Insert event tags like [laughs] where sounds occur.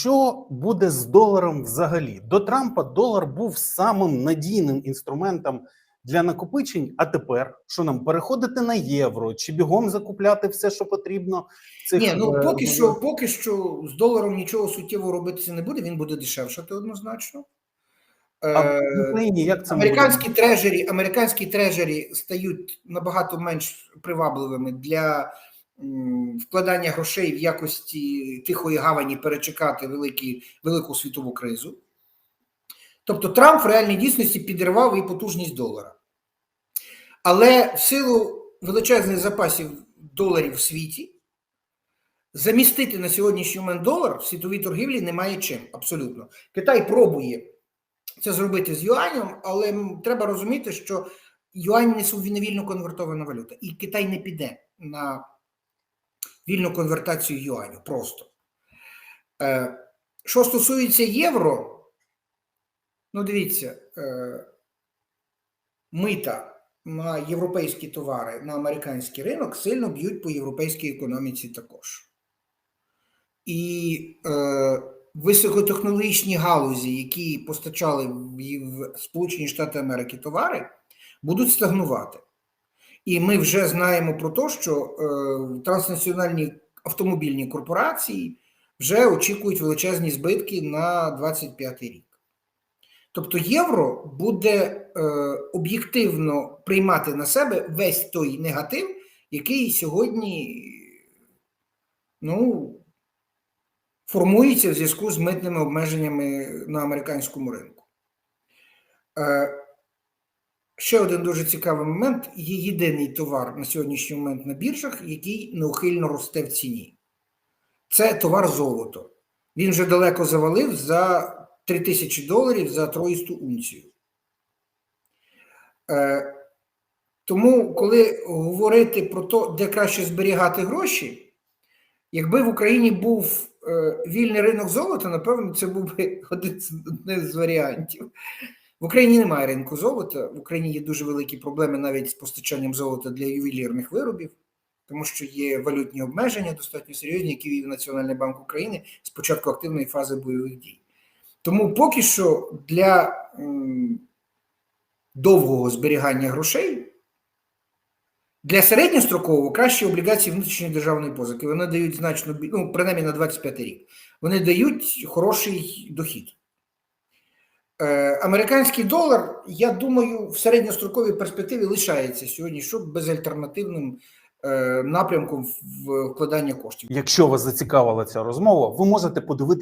що буде з доларом взагалі? До Трампа долар був самим надійним інструментом для накопичень. А тепер що нам переходити на євро чи бігом закупляти все, що потрібно? Цих, Ні, ну е, поки що, поки що з доларом нічого суттєво робитися не буде, він буде дешевшати однозначно. А Е, Україні як це Американські трежері, американські трежері стають набагато менш привабливими для вкладання грошей в якості тихої гавані перечекати великі, велику світову кризу. Тобто Трамп в реальній дійсності підірвав і потужність долара. Але в силу величезних запасів доларів в світі замістити на сьогоднішній момент долар в світовій торгівлі немає чим. Абсолютно. Китай пробує це зробити з юанем, але треба розуміти, що юань не конвертована валюта, і Китай не піде на вільну конвертацію юаню просто. Е, Що стосується євро, ну дивіться, е, мита на європейські товари на американський ринок сильно б'ють по європейській економіці також. І е, високотехнологічні галузі, які постачали в, Сполучені Штати Америки товари, будуть стагнувати. І ми вже знаємо про те, що е, транснаціональні автомобільні корпорації вже очікують величезні збитки на 25 рік. Тобто євро буде е, об'єктивно приймати на себе весь той негатив, який сьогодні ну, формується в зв'язку з митними обмеженнями на американському ринку. Е, ще один дуже цікавий момент: є єдиний товар на сьогоднішній момент на біржах, який неухильно росте в ціні. Це товар золото. Він вже далеко завалив за 3 тисячі доларів за троїсту унцію. Е, тому, коли говорити про те, де краще зберігати гроші, якби в Україні був е, вільний ринок золота, напевно, це був би [laughs] один з варіантів. В Україні немає ринку золота, в Україні є дуже великі проблеми навіть з постачанням золота для ювелірних виробів, тому що є валютні обмеження достатньо серйозні, які вів Національний банк України з початку активної фази бойових дій. Тому поки що для довгого зберігання грошей, для середньострокового краще облігації внутрішньої державної позики. Вони дають значно ну, принаймні на 25 рік. Вони дають хороший дохід. Е, американський долар, я думаю, в середньостроковій перспективі лишається сьогодні, що безальтернативним е, напрямком вкладання коштів. Якщо вас зацікавила ця розмова, ви можете подивитися.